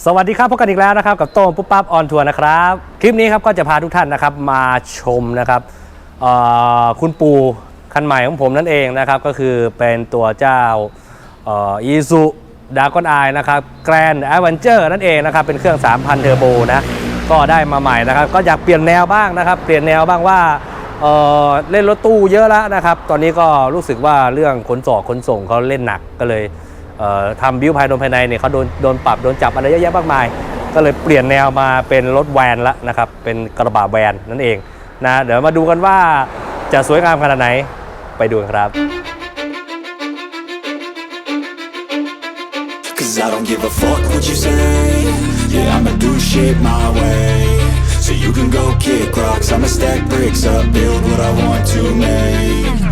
สวัสดีครับพบกันอีกแล้วนะครับกับโต้งปุ๊บปั๊บออนทัวร์นะครับคลิปนี้ครับก็จะพาทุกท่านนะครับมาชมนะครับคุณปูคันใหม่ของผมนั่นเองนะครับก็คือเป็นตัวเจ้าอีซูดากอนไอนะครับแกรนด์แอดเวนเจอร์นั่นเองนะครับเป็นเครื่อง 3,000 เทอร์โบนะก็ได้มาใหม่นะครับก็อยากเปลี่ยนแนวบ้างนะครับเปลี่ยนแนวบ้างว่าเเล่นรถตู้เยอะแล้วนะครับตอนนี้ก็รู้สึกว่าเรื่องขนส่งขนส่งเขาเล่นหนักก็เลย ทำบิวภายในภายในเนี่ยเขาโดนโดนปรับโดนจับอะไรเยอะแยะมากมาย ก็เลยเปลี่ยนแนวมาเป็นรถแวนละนะครับ เป็นกระบะแวนนั่นเองนะเดี๋ยวมาดูกันว่าจะสวยงามขนาดไหนไปดูกันครับ Cause I don't give a fuck what you say Yeah, I'ma do shit my way So you can go kick rocks I'ma stack bricks up, build what I want to make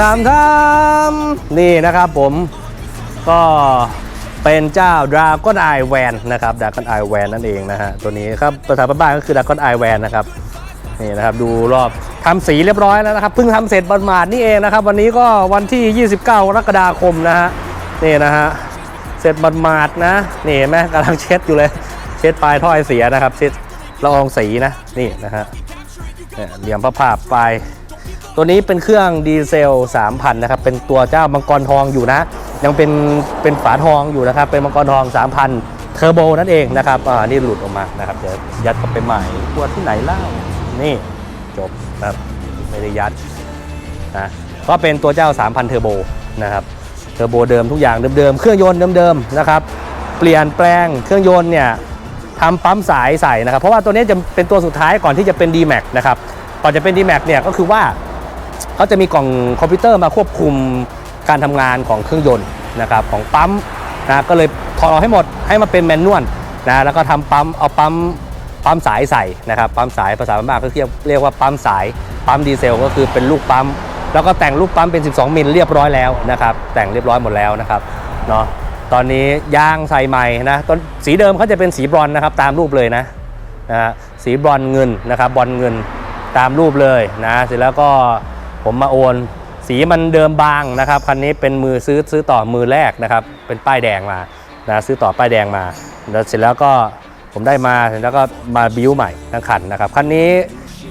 ทำทำทำนี่นะครับผมก็เป็นเจ้า Dragon Eye Van นะครับ Dragon Eye Van นั่นเองนะฮะตัวนี้ครับภาษาบ้านก็คือ Dragon Eye Van นะครับนี่นะครับดูรอบทำสีเรียบร้อยแล้วนะครับเพิ่งทำเสร็จบันมาดนี่เองนะครับ วันนี้ก็วันที่ 29กรกฎาคมนะฮะนี่นะฮะเสร็จบันมาดนะนี่เห็นไหมกำลังเช็ดอยู่เลย เช็ดปลายถ้อยเสียนะครับ เช็ดละอองสีนะนี่นะฮะเหลี่ยมพระภาปลาย ตัวนี้เป็นเครื่องดีเซล 3,000 นะครับ เป็นตัวเจ้ามังกรทองอยู่นะ ยังเป็นเป็นฝาทองอยู่นะครับ เป็นมังกรทอง 3,000 เทอร์โบนั่นเองนะครับ อ่า นี่หลุดออกมานะครับ เดี๋ยวยัดกลับไปใหม่ตัวที่ไหนเล่า นี่จบนะครับ ไม่ได้ยัดนะ ก็เป็นตัวเจ้า 3,000 เทอร์โบนะครับ เทอร์โบเดิมทุกอย่างเดิมๆ เครื่องยนต์เดิมๆ นะครับ เปลี่ยนแปลงเครื่องยนต์เนี่ยทำปั๊มสายใส่นะครับ เพราะว่าตัวนี้จะเป็นตัวสุดท้ายก่อนที่จะเป็น D-Max นะครับ ก่อนจะเป็น D-Max เนี่ยก็คือว่า เขาจะมีกล่องคอมพิวเตอร์มาควบคุมการทำงานของเครื่องยนต์นะครับของปั๊มนะก็เลยถอดออกให้หมดให้มาเป็นแมนนวลนะแล้วก็ทำปั๊มเอาปั๊มปั๊มสายใส่นะครับปั๊มสายภาษาบ้านๆก็เรียกเรียกว่าปั๊มสายปั๊มดีเซลก็คือเป็นลูกปั๊มแล้วก็แต่งลูกปั๊มเป็น 12 มิลเรียบร้อยแล้วนะครับแต่งเรียบร้อยหมดแล้วนะครับเนาะตอนนี้ยางใส่ใหม่นะตอนสีเดิมเขาจะเป็นสีบรอนนะครับตามรูปเลยนะนะสีบรอนเงินนะครับบอนซ์เงินตามรูปเลยนะเสร็จแล้วก็ ผมมาโอน สีมันเดิมบางนะครับคันนี้เป็นมือซื้อซื้อต่อมือแรกนะครับ เป็นป้ายแดงมานะซื้อต่อป้ายแดงมาแล้วเสร็จแล้วก็ผมได้มาเสร็จแล้วก็มาบิ้วใหม่ทั้งคันนะครับคันนี้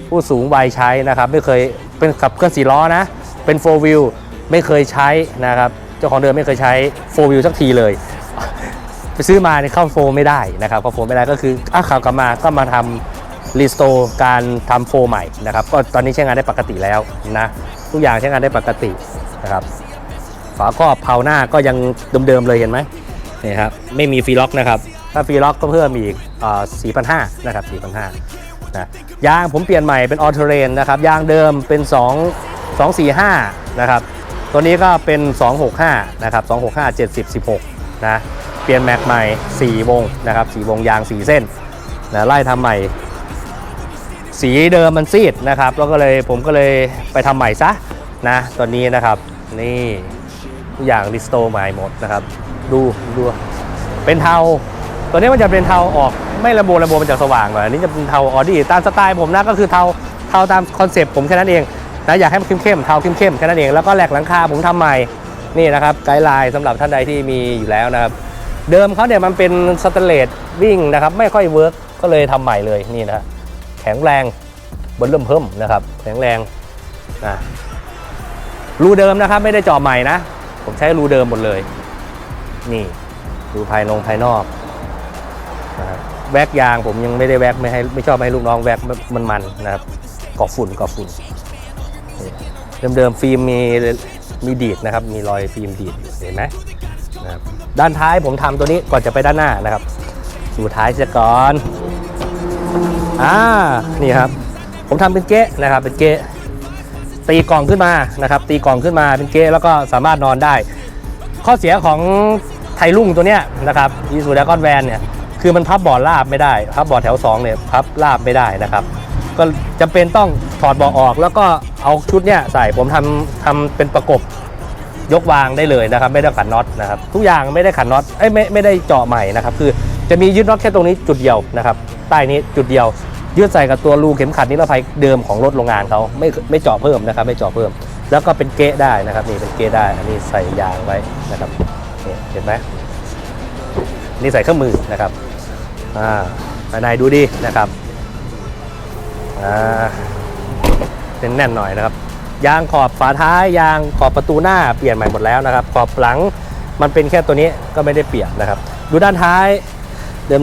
ผู้สูงวัยใช้นะครับ ไม่เคยเป็นขับเคลื่อนสี่ล้อนะเป็นโฟวิลไม่เคยใช้นะครับเจ้าของเดิมไม่เคยใช้โฟวิลสักทีเลยไปซื้อมาเนี่ยเข้าโฟไม่ได้นะครับเข้าโฟไม่ได้ก็คืออ้าขับกลับมาก็มาทำ รีสโตร์การทำโฟใหม่นะครับก็ตอนนี้ใช้งานได้ปกติแล้วนะทุกอย่างใช้งานได้ปกตินะครับฝาครอบเผาหน้าก็ยังเดิมๆเลยเห็นไหมนี่ครับไม่มีฟีล็อกนะครับถ้าฟีล็อกก็เพิ่มอีกสี่พันห้านะครับสี่พันห้านะยางผมเปลี่ยนใหม่เป็นออเทเรนนะครับยางเดิมเป็น 2 2 4 5นะครับตัวนี้ก็เป็น 265นะครับ265 70 16นะเปลี่ยนแม็กใหม่ 4 วงนะครับ4วงยาง 4 เส้นนะไล่ทำใหม่ สีเดิมมันซีดนะครับแล้วก็เลยผมก็เลยไปทำใหม่ซะนะตอนนี้นะครับนี่ทุกอย่างรีสโตใหม่หมดนะครับ ดูดูเป็นเทาตัวนี้มันจะเป็นเทาออกไม่ระโบระโบมันจะสว่างหน่อยอันนี้จะเป็นเทาออดี้ตามสไตล์ผมนะก็คือเทาเทาตามคอนเซปต์ผมแค่นั้นเองนะอยากให้มันเข้มๆเทาเข้มๆแค่นั้นเองแล้วก็แหลกหลังคาผมทำใหม่นี่นะครับไกด์ไลน์สำหรับท่านใดที่มีอยู่แล้วนะครับ เดิมเขาเนี่ยมันเป็นสแตนเลสวิ่งนะครับ ไม่ค่อยเวิร์กก็เลยทำใหม่เลยนี่นะฮะ แข็งแรงบนเริ่มเพิ่มนะครับ แข็งแรงนะรูเดิมนะครับไม่ได้เจาะใหม่นะ ผมใช้รูเดิมหมดเลย นี่ดูภายนงภายนอกนะครับแวกยางผมยังไม่ได้แวกไม่ให้ไม่ชอบให้ลูกน้องแวกมันมันนะครับก่อฝุ่นก่อฝุ่นเดิมๆฟิล์มมีมีดีดนะครับ มีรอยฟิล์มดีดเห็นไหมนะครับด้านท้ายผมทำตัวนี้ก่อนจะไปด้านหน้านะครับ ดูท้ายเสียก่อน อ่านี่ครับ ผมทำเป็นเก๊ะนะครับ เป็นเก๊ะตีกล่องขึ้นมานะครับ ตีกล่องขึ้นมาเป็นเก๊ะแล้วก็สามารถนอนได้ ข้อเสียของไทยรุ่งตัวเนี้ยนะครับอีซูดากอนแวนเนี่ยคือมันพับบอร์ดราบไม่ได้พับบอร์ดแถว2เนี่ยพับราบไม่ได้นะครับ ก็จำเป็นต้องถอดเบาะออก แล้วก็เอาชุดเนี้ยใส่ผมทำทำเป็นประกบ ยกวางได้เลยนะครับ ไม่ได้ขันน็อตนะครับทุกอย่างไม่ได้ขันน็อตเอ้ยไม่ไม่ได้เจาะใหม่นะครับคือจะมียึดน็อตแค่ตรงนี้จุดเดียวนะครับใต้นี้จุดเดียวยืดใส่กับตัวรูเข็มขัดนิรภัยเดิมของรถโรงงานเขาไม่ไม่เจาะเพิ่มนะครับ ไม่เจาะเพิ่ม แล้วก็เป็นเกะได้นะครับนี่เป็นเกะได้ อันนี้ใส่ยางไว้นะครับนี่เห็นไหมนี่ใส่เครื่องมือนะครับอ่าภายในดูดีนะครับอ่าเป็นแน่นหน่อยนะครับ ยางขอบฝาท้ายยางขอบประตูหน้าเปลี่ยนใหม่หมดแล้วนะครับ ขอบหลังมันเป็นแค่ตัวนี้ก็ไม่ได้เปลี่ยนนะครับ ดูด้านท้าย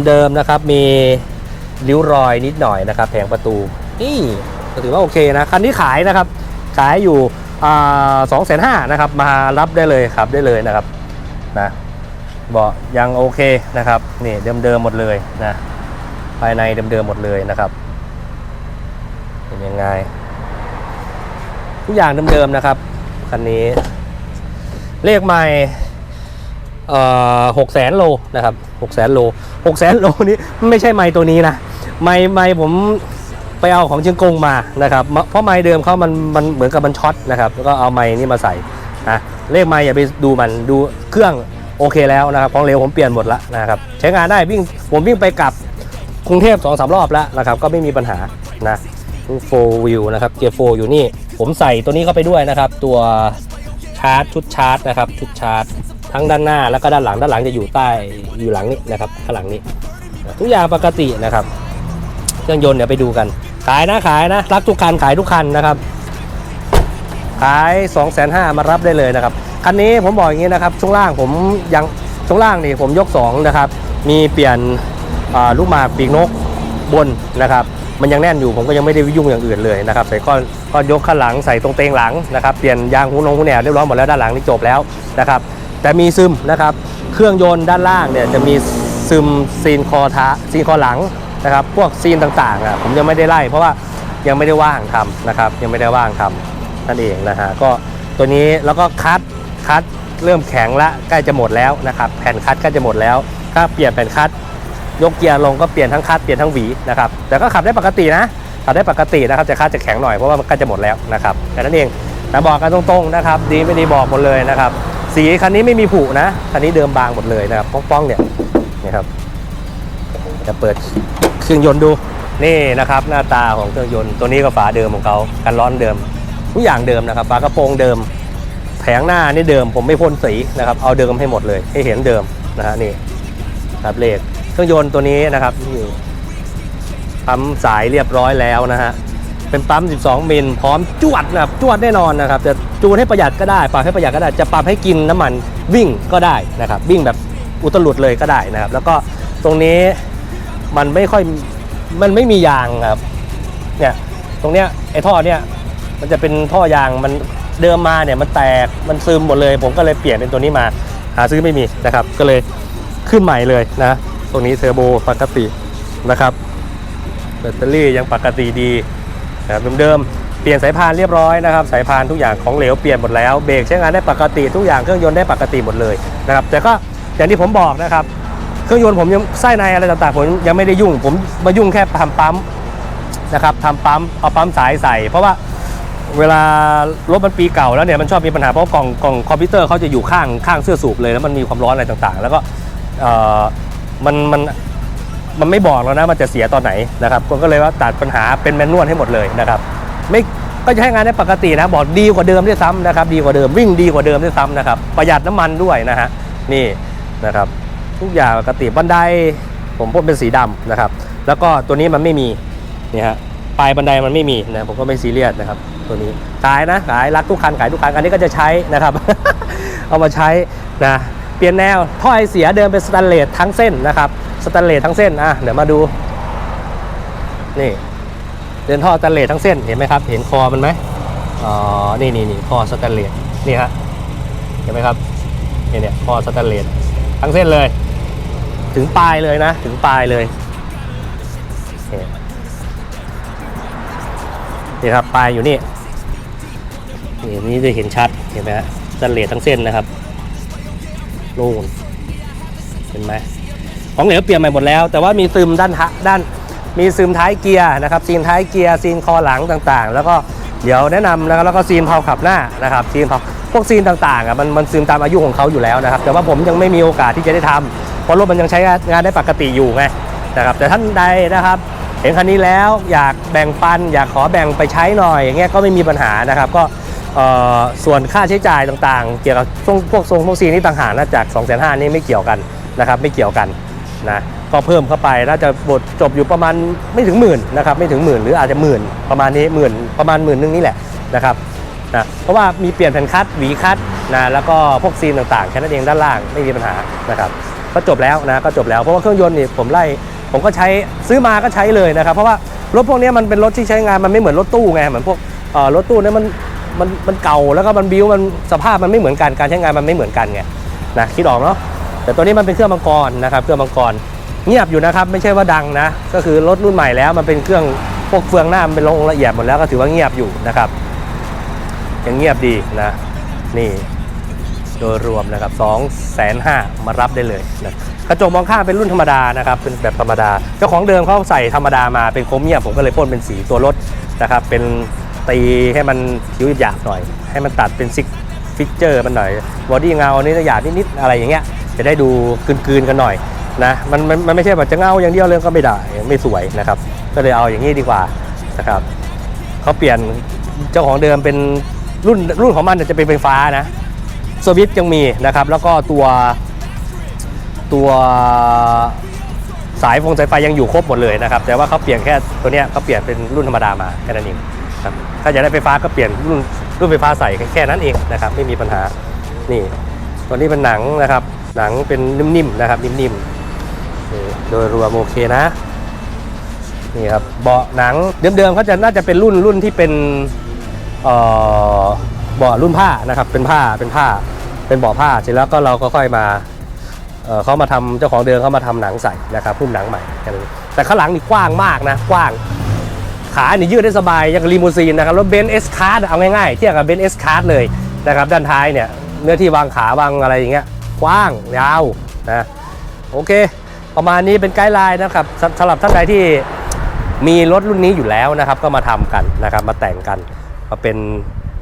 เดิมๆนะครับ มีริ้วรอยนิดหน่อยนะครับแผงประตูนี่ถือว่าโอเคนะคันนี้ขายนะครับ ขายอยู่สองแสนห้านะครับ มารับได้เลยครับได้เลยนะครับนะเบาะยังโอเคนะครับนี่เดิมๆหมดเลยนะภายในเดิมๆหมดเลยนะครับเป็นยังไง ทุกอย่างเดิมๆนะครับคันนี้ เลขใหม่หกแสนโลนะครับหกแสนโลหกแสนโลนี้ไม่ใช่ไม้ตัวนี้นะ ไม้ไม้ผมไปเอาของเชียงกงมานะครับ เพราะไม้เดิมเขามันมันเหมือนกับมันช็อตนะครับ แล้วก็เอาไม้นี่มาใส่นะเลขไม้อย่าไปดูมันดูเครื่องโอเคแล้วนะครับของเหลวผมเปลี่ยนหมดแล้วนะครับ ใช้งานได้วิ่งผมวิ่งไปกลับกรุงเทพสองสามรอบแล้วนะครับ ก็ไม่มีปัญหานะโฟวิวนะครับเกียร์โฟอยู่นี่ ผมใส่ตัวนี้เข้าไปด้วยนะครับ ตัวชาร์จชุดชาร์จนะครับชุดชาร์จทั้งด้านหน้าแล้วก็ด้านหลังด้านหลังจะอยู่ใต้อยู่หลังนี้นะครับข้างหลังนี้ ทุกอย่างปกตินะครับ เครื่องยนต์เดี๋ยวไปดูกัน ขายนะขายนะรักทุกคันขายทุกคันนะครับขาย2องแสนห้ามารับได้เลยนะครับคันนี้ผมบอกอย่างนี้นะครับ ช่วงล่างผมยังช่วงล่างนี่ผมยก2นะครับมีเปลี่ยนลูกหมากปีกนกบนนะครับ มันยังแน่นอยู่ผมก็ยังไม่ได้ยุ่งอย่างอื่นเลยนะครับใส่ก้อนก้อนยกข้างหลังใส่ตรงเตงหลังนะครับเปลี่ยนยางหูนงหูแหนวเรียบร้อยหมดแล้วด้านหลังนี่จบแล้วนะครับแต่มีซึมนะครับเครื่องยนต์ด้านล่างเนี่ยจะมีซึมซีนคอท้าซีนคอหลังนะครับพวกซีนต่างๆอะผมยังไม่ได้ไล่เพราะว่ายังไม่ได้ว่างทำนะครับยังไม่ได้ว่างทำนั่นเองนะฮะก็ตัวนี้แล้วก็คัดคัดเริ่มแข็งละใกล้จะหมดแล้วนะครับแผ่นคัดใกล้จะหมดแล้ว ถ้าเปลี่ยนแผ่นคัด ยกเกียร์ลงก็เปลี่ยนทั้งคัดเปลี่ยนทั้งหวีนะครับแต่ก็ขับได้ปกตินะขับได้ปกตินะครับแต่คัดจะแข็งหน่อยเพราะว่ามันใกล้จะหมดแล้วนะครับแค่นั้นเองแต่บอกกันตรงๆนะครับดีไม่ดีบอกหมดเลยนะครับสีคันนี้ไม่มีผุนะคันนี้เดิมบางหมดเลยนะครับป้องๆเนี่ยนะครับจะเปิดเครื่องยนต์ดูนี่นะครับหน้าตาของเครื่องยนต์ตัวนี้ก็ฝาเดิมของเขากันร้อนเดิม ทุกอย่างเดิมนะครับฝากระโปรงเดิม แผงหน้านี่เดิมผมไม่พ่นสีนะครับเอาเดิมให้หมดเลยให้เห็นเดิมนะฮะนี่ครับเลข เครื่องยนต์ตัวนี้นะครับนี่ปั๊มสายเรียบร้อยแล้วนะฮะเป็นปั๊ม 12 มิลพร้อมจวดนะครับจวดแน่นอนนะครับจะจูนให้ประหยัดก็ได้ ปรับให้ประหยัดก็ได้ จะปรับให้กินน้ำมันวิ่งก็ได้นะครับ วิ่งแบบอุตลุดเลยก็ได้นะครับ แล้วก็ตรงนี้มันไม่ค่อยมันไม่มียางครับเนี่ยตรงเนี้ยไอ้ท่อเนี้ยมันจะเป็นท่อยางมันเดิมมาเนี่ยมันแตกมันซึมหมดเลย ผมก็เลยเปลี่ยนเป็นตัวนี้มาหาซื้อไม่มีนะครับ ก็เลยขึ้นใหม่เลยนะ ตรงนี้เทอร์โบปกตินะครับแบตเตอรี่ยังปกติดีนะครับเดิมๆเปลี่ยนสายพานเรียบร้อยนะครับ สายพานทุกอย่างของเหลวเปลี่ยนหมดแล้วเบรกใช้งานได้ปกติทุกอย่างเครื่องยนต์ได้ปกติหมดเลยนะครับแต่ก็อย่างที่ผมบอกนะครับเครื่องยนต์ผมยังไส้ในอะไรต่างๆผมยังไม่ได้ยุ่ง ผมมายุ่งแค่ทำปั๊มนะครับทำปั๊มเอาปั๊มสายใส่ เพราะว่าเวลารถมันปีเก่าแล้วเนี่ยมันชอบมีปัญหาเพราะกล่องกล่องคอมพิวเตอร์เขาจะอยู่ข้างข้างเสื้อสูบเลยแล้วมันมีความร้อนอะไรต่างๆ แล้วก็ มันมันมันไม่บอกแล้วนะมันจะเสียตอนไหนนะครับก็เลยว่าตัดปัญหาเป็นแมนนวลให้หมดเลยนะครับ ไม่ก็จะให้งานได้ปกตินะบอกดีกว่าเดิมด้วยซ้ำนะครับ ดีกว่าเดิมวิ่งดีกว่าเดิมด้วยซ้ำนะครับประหยัดน้ำมันด้วยนะฮะนี่นะครับ ทุกอย่างปกติบันไดผมพ่นเป็นสีดำนะครับ แล้วก็ตัวนี้มันไม่มีนี่ฮะปลายบันไดมันไม่มีนะผมก็ไม่ซีเรียสนะครับ ตัวนี้ขายนะขายรักทุกคันขายทุกคันอันนี้ก็จะใช้นะครับ เอามาใช้นะ เปลี่ยนแนวท่อไอเสียเดิมเป็นสแตนเลสทั้งเส้นนะครับสแตนเลสทั้งเส้นอะเดี๋ยวมาดูนี่เดินท่อสแตนเลสทั้งเส้นเห็นไหมครับ เห็นคอมันไหมอ๋อนี่นี่นี่คอสแตนเลสนี่ฮะเห็นไหมครับเนี่ยเนี่ยคอสแตนเลสทั้งเส้นเลย ถึงปลายเลยนะ ถึงปลายเลยนี่ครับปลายอยู่นี่นี่นี่จะเห็นชัดเห็นไหมฮะสแตนเลสทั้งเส้นนะครับ นู่นเห็นไหมของเหลวเปลี่ยนใหม่หมดแล้ว แต่ว่ามีซึมด้านทะด้าน มีซึมท้ายเกียร์นะครับซีนท้ายเกียร์ซีนคอหลังต่างๆ แล้วก็เดี๋ยวแนะนำนะครับแล้วก็ซีนเพาขับหน้านะครับซีนเพาพวกซีนต่างๆอะมันมันซึมตามอายุของเขาอยู่แล้วนะครับ แต่ว่าผมยังไม่มีโอกาสที่จะได้ทำเพราะรถมันยังใช้งานได้ปกติอยู่ไงนะครับแต่ท่านใดนะครับเห็นคันนี้แล้วอยากแบ่งปัน อยากขอแบ่งไปใช้หน่อยอย่างเงี้ยก็ไม่มีปัญหานะครับ ก็ ส่วนค่าใช้จ่ายต่างๆ เกี่ยวกับพวกพวกทรงพวกซีนี่ต่างหากนะจาก2 5 0 0 0นี่ไม่เกี่ยวกันนะครับไม่เกี่ยวกันนะก็เพิ่มเข้าไปน่าจะบทจบอยู่ประมาณไม่ถึงหมื่นนะครับไม่ถึงหมื่นหรืออาจจะหมื่นประมาณนี้หมื่นประมาณหมื่นนึงนี่แหละนะครับนะเพราะว่ามีเปลี่ยนแผ่นคัดหวีคัดนะแล้วก็พวกซีนต่างๆแค่นั้นเองด้านล่างไม่มีปัญหานะครับก็จบแล้วนะก็จบแล้วเพราะว่าเครื่องยนต์นี่ผมไล่ผมก็ใช้ซื้อมาก็ใช้เลยนะครับ เพราะว่ารถพวกนี้มันเป็นรถที่ใช้งานมันไม่เหมือนรถตู้ไงเหมือนพวกรถตู้เนี่ยมัน มันมันเก่าแล้วก็มันบิ้วมันสภาพมันไม่เหมือนกันการใช้งานมันไม่เหมือนกันไงนะคิดออกเนาะแต่ตัวนี้มันเป็นเครื่องมังกรนะครับเครื่องมังกรเงียบอยู่นะครับไม่ใช่ว่าดังนะ ก็คือรถรุ่นใหม่แล้วมันเป็นเครื่องพวกเฟืองหน้ามันเป็นลงละเอียดหมดแล้วก็ถือว่าเงียบอยู่นะครับยังเงียบดีนะนี่โดยรวมนะครับ2 5 0 0 0มารับได้เลยนะกระจกมองข้างเป็นรุ่นธรรมดานะครับเป็นแบบธรรมดา เจ้าของเดิมเขาใส่ธรรมดามาเป็นโครเมียมผมก็เลยพ่นเป็นสีตัวรถนะครับเป็น ตีให้มันคิ้วหยาบหน่อย ให้มันตัดเป็นซิกฟิกเจอร์มันหน่อยบอดี้เงาอันนี้จะหยาบนิดๆอะไรอย่างเงี้ยจะได้ดูกลืนๆกันหน่อยนะมันมันมันไม่ใช่แบบจะเงาอย่างเดียวเลยก็ไม่ได้ไม่สวยนะครับ ก็เลยเอาอย่างนี้ดีกว่านะครับเขาเปลี่ยนเจ้าของเดิมเป็นรุ่นรุ่นของมันจะเป็นไฟฟ้านะสวิตยังมีนะครับ แล้วก็ตัวตัวสายฟงสายไฟยังอยู่ครบหมดเลยนะครับ แต่ว่าเขาเปลี่ยนแค่ตัวเนี้ยเขาเปลี่ยนเป็นรุ่นธรรมดามาแค่นั้นเอง ถ้าอยากได้ไฟฟ้าก็เปลี่ยนรุ่นรุ่นไฟฟ้าใส่แค่นั้นเองนะครับไม่มีปัญหานี่ตัวนี้เป็นหนังนะครับ หนังเป็นนิ่มๆนะครับนิ่มๆโดยรวมโอเคนะนี่ครับเบาะหนังเดิมๆเขาจะน่าจะเป็นรุ่นรุ่นที่เป็นเบาะรุ่นผ้านะครับเป็นผ้าเป็นผ้าเป็นเบาะผ้าเสร็จแล้วก็เราก็ค่อยมาเขามาทำเจ้าของเดิมเขามาทำหนังใส่นะครับพุ่มหนังใหม่แค่นั้นแต่ข้างหลังนี่กว้างมากนะกว้าง ขาเนี่ยยืดได้สบายอย่างกับลีมูซีนนะครับรถเบนซ์เอสคาร์เอาง่ายๆเทียบกับเบนซ์เอสคาร์เลยนะครับด้านท้ายเนี่ยเนื้อที่วางขาวางอะไรอย่างเงี้ยกว้างยาวนะโอเค ประมาณนี้เป็นไกด์ไลน์นะครับสำหรับท่านใดที่มีรถรุ่นนี้อยู่แล้วนะครับ ก็มาทำกันนะครับมาแต่งกันมาเป็น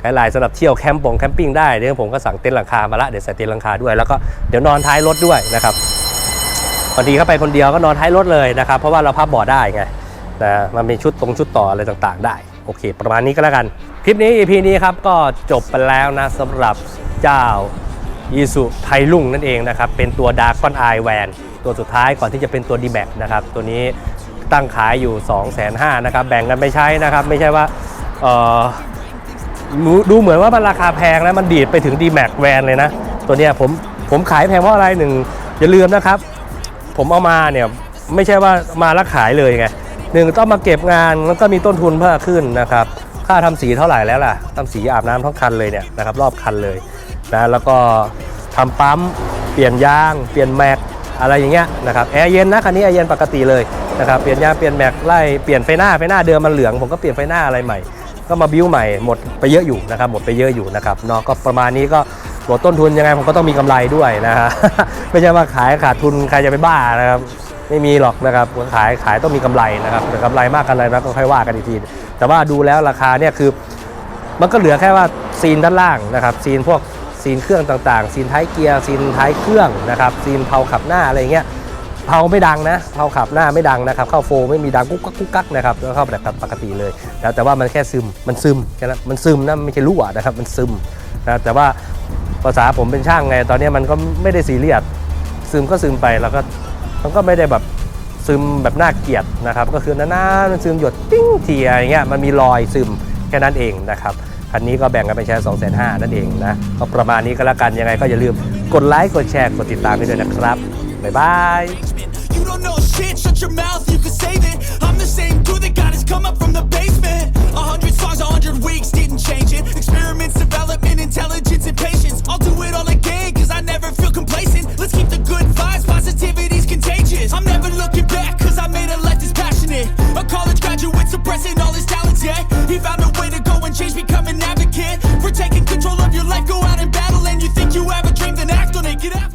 ไกด์ไลน์สำหรับเที่ยวแคมป์ปงแคมปิ้งได้เดี๋ยวผมก็สั่งเต็นท์หลังคามาละเดี๋ยวใส่เต็นท์หลังคาด้วยแล้วก็เดี๋ยวนอนท้ายรถด้วยนะครับบางทีเข้าไปคนเดียวก็นอนท้ายรถเลยนะครับ เพราะว่าเราพับเบาะได้ไง นะมันมีชุดตรงชุดต่ออะไรต่างๆ ได้โอเค ประมาณนี้ก็แล้วกัน คลิปนี้ EP นี้ครับก็จบไปแล้วนะสำหรับเจ้ายีสุไทลุงนั่นเองนะครับ เป็นตัว d a r k o n Eye Van ตัวสุดท้ายก่อนที่จะเป็นตัว d m a x นะครับ ตัวนี้ตั้งขายอยู่ 2 5 0 0 0นะครับ แบ่งกันไปใช้นะครับ ไม่ใช่ว่าดูเหมือนว่ามันราคาแพงนะ มันดีดไปถึง d m a x Van เลยนะ ตัวเนี้ยผมผมขายแพงเพราะอะไรหนึ่งอย่าลืมนะครับ ผมเอามาเนี่ย ไม่ใช่ว่ามาแล้วขายเลยไง หนึ่งต้องมาเก็บงานแล้วก็มีต้นทุนเพิ่มขึ้นนะครับ ค่าทำสีเท่าไหร่แล้วล่ะทำสีอาบน้ำทั้งคันเลยเนี่ยนะครับรอบคันเลยนะแล้วก็ทำปั๊มเปลี่ยนยาง เปลี่ยนแม็กอะไรอย่างเงี้ยนะครับแอร์เย็นนะคันนี้แอร์เย็นปกติเลยนะครับเปลี่ยนยางเปลี่ยนแม็กไล่เปลี่ยนไฟหน้าไฟหน้าเดิมมันเหลืองผมก็เปลี่ยนไฟหน้าอะไรใหม่ ก็มาบิ้วใหม่หมดไปเยอะอยู่นะครับหมดไปเยอะอยู่นะครับเนาะก็ประมาณนี้ก็ลดต้นทุนยังไงผมก็ต้องมีกำไรด้วยนะฮะไม่ใช่ว่าขายขาดทุนใครจะไปบ้านะครับ ไม่มีหรอกนะครับขายขายต้องมีกำไรนะครับแต่กำไรมากกันไรนะก็ค่อยว่ากันอีกที แต่ว่าดูแล้วราคาเนี่ยคือ มันก็เหลือแค่ว่าซีนด้านล่างนะครับซีนพวกซีนเครื่องต่างๆ ซีนท้ายเกียร์ซีนท้ายเครื่องนะครับซีนเพาขับหน้าอะไรเงี้ยเพาไม่ดังนะเพาขับหน้าไม่ดังนะครับ เข้าโฟไม่มีดังกุ๊กกักกุ๊กกักนะครับแล้วเข้าแบบปกติเลย แล้วแต่ว่ามันแค่ซึมมันซึมแค่นั้นมันซึมนะไม่ใช่รั่วนะครับมันซึมนะแต่ว่าภาษาผมเป็นช่างไง ตอนนี้มันก็ไม่ได้ซีเรียสซึมก็ซึมไปแล้วก็ มันก็ไม่ได้แบบซึมแบบน่าเกลียดนะครับ ก็คือนานๆมันซึมหยดติ้งเทียอย่างเงี้ยมันมีรอยซึมแค่นั้นเองนะครับคันนี้ก็แบ่งกันไปใช้2 5 0 0 0นั่นเองนะก็ประมาณนี้ก็แล้วกันยังไงก็อย่าลืมกดไลค์กดแชร์กดติดตามให้ด้วยนะครับ บ๊ายบาย You don't know shit, shut your mouth, you can save it. I'm the same dude that got his come up from the basement. A hundred songs, a hundred weeks, didn't change it. Experiments, development, intelligence, and patience. I'll do it all again, cause I never feel complacent. expressing all his talents, yeah. He found a way to go and change, become an advocate. For taking control of your life, go out and battle. And you think you have a dream, then act on it, get after